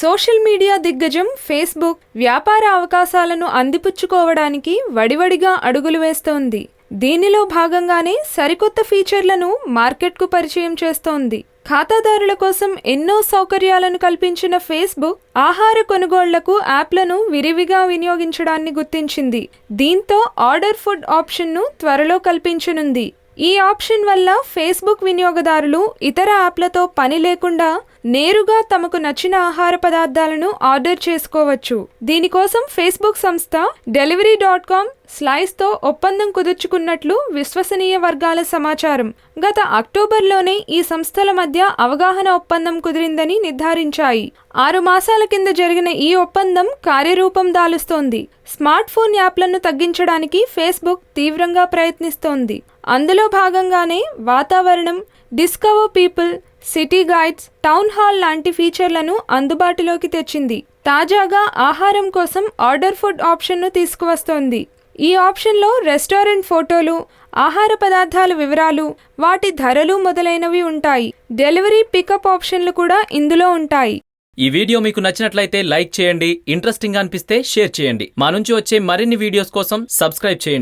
Social media దిగ్గజం Facebook వ్యాపార అవకాశాలను అందిపుచ్చుకోవడానికి వడివడిగా అడుగులు వేస్తోంది. దీనిలో భాగంగానే సరికొత్త ఫీచర్లను మార్కెట్కు పరిచయం చేస్తోంది. ఖాతాదారుల కోసం ఎన్నో సౌకర్యాలను కల్పించిన ఫేస్బుక్ ఆహార కొనుగోళ్ళకు యాప్లను విరివిగా వినియోగించడాన్ని గుర్తించింది. దీంతో ఆర్డర్ ఫుడ్ ఆప్షన్ను త్వరలో కల్పించనుంది. ఈ ఆప్షన్ వల్ల ఫేస్బుక్ వినియోగదారులు ఇతర యాప్లతో పని లేకుండా నేరుగా తమకు నచ్చిన ఆహార పదార్థాలను ఆర్డర్ చేసుకోవచ్చు. దీనికోసం ఫేస్బుక్ సంస్థ డెలివరీ డాట్ కామ్ స్లైస్తో ఒప్పందం కుదుర్చుకున్నట్లు విశ్వసనీయ వర్గాల సమాచారం. గత అక్టోబర్లోనే ఈ సంస్థల మధ్య అవగాహన ఒప్పందం కుదిరిందని నిర్ధారించాయి. ఆరు మాసాల కింద జరిగిన ఈ ఒప్పందం కార్యరూపం దాలుస్తోంది. స్మార్ట్ ఫోన్ యాప్లను తగ్గించడానికి ఫేస్బుక్ తీవ్రంగా ప్రయత్నిస్తోంది. అందులో భాగంగానే వాతావరణం discover people city guides town hall లాంటి ఫీచర్లను అందుబాటులోకి తెచ్చింది. తాజాగా ఆహారం కోసం ఆర్డర్ ఫుడ్ ఆప్షన్ను తీసుకువస్తోంది. ఈ ఆప్షన్లో రెస్టారెంట్ ఫోటోలు ఆహార పదార్థాల వివరాలు వాటి ధరలు మొదలైనవి ఉంటాయి. డెలివరీ పికప్ ఆప్షన్లు కూడా ఇందులో ఉంటాయి. ఈ వీడియో మీకు నచ్చినట్లయితే లైక్ చేయండి ఇంట్రెస్టింగ్ అనిపిస్తే షేర్ చేయండి. మా నుంచి వచ్చే మరిన్ని వీడియోస్ కోసం సబ్స్క్రైబ్ చేయండి.